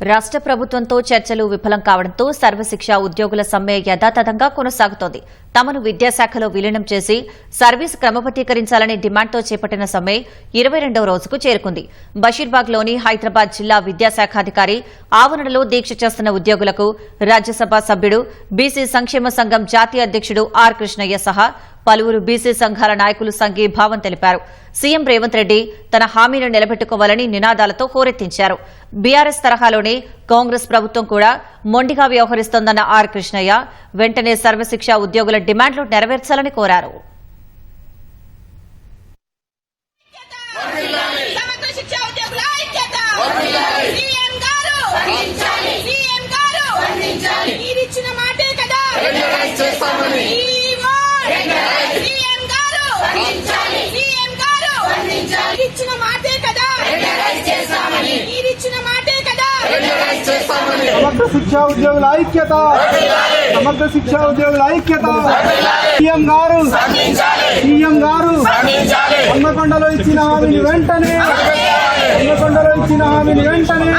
రాష్ట్ర ప్రభుత్వంతో చర్చలు విఫలం కావడంతో సర్వశిక్ష ఉద్యోగుల సమ్మె యథాతథంగా కొనసాగుతోంది. తమను విద్యాశాఖలో విలీనం చేసి సర్వీస్ క్రమబద్దీకరించాలని డిమాండ్తో చేపట్టిన సమ్మె ఇరవై రెండవ రోజుకు చేరుకుంది. బషీర్బాగ్లోని హైదరాబాద్ జిల్లా విద్యాశాఖాధికారి ఆవరణలో దీక్ష చేస్తున్న ఉద్యోగులకు రాజ్యసభ సభ్యుడు బీసీ సంక్షేమ సంఘం జాతీయ అధ్యక్షుడు ఆర్ కృష్ణయ్య సహా పలువురు బీసీ సంఘాల నాయకులు సంఘీభావం తెలిపారు. సీఎం రేవంత్ రెడ్డి తన హామీని నిలబెట్టుకోవాలని నినాదాలతో హోరెత్తించారు. బీఆర్ఎస్ తరహాలోనే కాంగ్రెస్ ప్రభుత్వం కూడా మొండిగా వ్యవహరిస్తోందన్న ఆర్ కృష్ణయ్య వెంటనే సర్వశిక్ష ఉద్యోగుల డిమాండ్లు నెరవేర్చాలని కోరారు. సమగ్ర ఉద్యోగుల ఐక్యత! మీరిచ్చిన మాటే కదా. మీరిచ్చిన మాటే కదా. సమగ్ర శిక్షా ఉద్యోగుల ఐక్యత. సమగ్ర శిక్షా ఉద్యోగుల ఐక్యత. సీఎం గారు. సీఎం గారు. హన్మకొండలో ఇచ్చిన హామీని వెంటనే. హన్మకొండలో ఇచ్చిన హామీని వెంటనే.